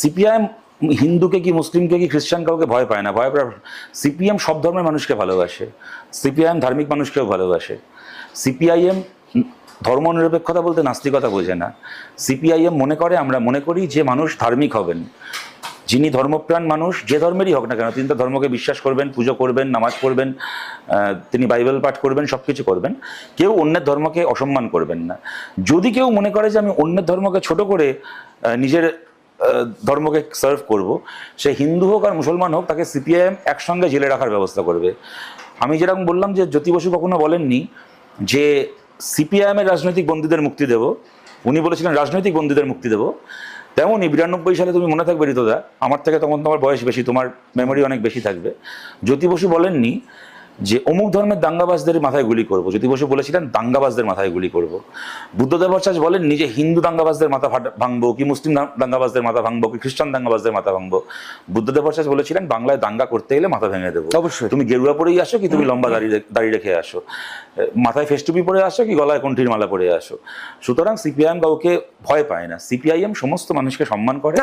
CPIM হিন্দুকে কি, মুসলিমকে কি, খ্রিস্টান কাউকে ভয় পায় না? ভয় পায় সিপিএম সব ধর্মের মানুষকে ভালোবাসে। সিপিআইএম ধার্মিক মানুষকেও ভালোবাসে। সিপিআইএম ধর্মনিরপেক্ষতা বলতে নাস্তিকতা বোঝে না। সিপিআইএম মনে করে, আমরা মনে করি যে মানুষ ধার্মিক হবেন। যিনি ধর্মপ্রাণ মানুষ, যে ধর্মেরই হোক না কেন, তিনি তো ধর্মকে বিশ্বাস করবেন, পুজো করবেন, নামাজ পড়বেন তিনি বাইবেল পাঠ করবেন, সব কিছু করবেন। কেউ অন্যের ধর্মকে অসম্মান করবেন না। যদি কেউ মনে করে যে আমি অন্যের ধর্মকে ছোট করে নিজের ধর্মকে সার্ভ করব। সে হিন্দু হোক আর মুসলমান হোক, তাকে সিপিআইএম একসঙ্গে জেলে রাখার ব্যবস্থা করবে। আমি যেরকম বললাম যে জ্যোতি বসু কখনো বলেননি যে সিপিআইএমের রাজনৈতিক বন্দীদের মুক্তি দেব। উনি বলেছিলেন, রাজনৈতিক বন্দীদের মুক্তি দেব। তেমনই বিরানব্বই সালে তুমি মনে থাকবে ঋতুদা আমার থেকে তখন তোমার বয়স বেশি, তোমার মেমোরি অনেক বেশি থাকবে। জ্যোতি বসু বলেননি যে অমুক ধর্মের দাঙ্গাবাজদের মাথায় গুলি করব। জ্যোতি বসু বলেছিলেন দাঙ্গাবাজদের মাথায় গুলি করব। বুদ্ধদেব ভট্টাচার্য বলেননি যে হিন্দু দাঙ্গাবাজদের মাথা ভাঙবো কি মুসলিম দাঙ্গাবাজদের মাথা ভাঙবো কি খ্রিস্টান দাঙ্গাবাজদের মাথা ভাঙবো? বুদ্ধদেব ভট্টাচার্য বলেছিলেন বাংলায় দাঙ্গা করতে গেলে মাথা ভেঙে দেবো। অবশ্যই। তুমি গেরুয়া পরেই আসো কি তুমি লম্বা দাড়ি দাঁড়িয়ে রেখে আসো? মাথায় ফেস্টুপি পরে আসো কি গলায় কণ্ঠির মালা পরে আসো? সুতরাং সিপিআইএম কাউকে ভয় পায় না। সিপিআইএম সমস্ত মানুষকে সম্মান করে।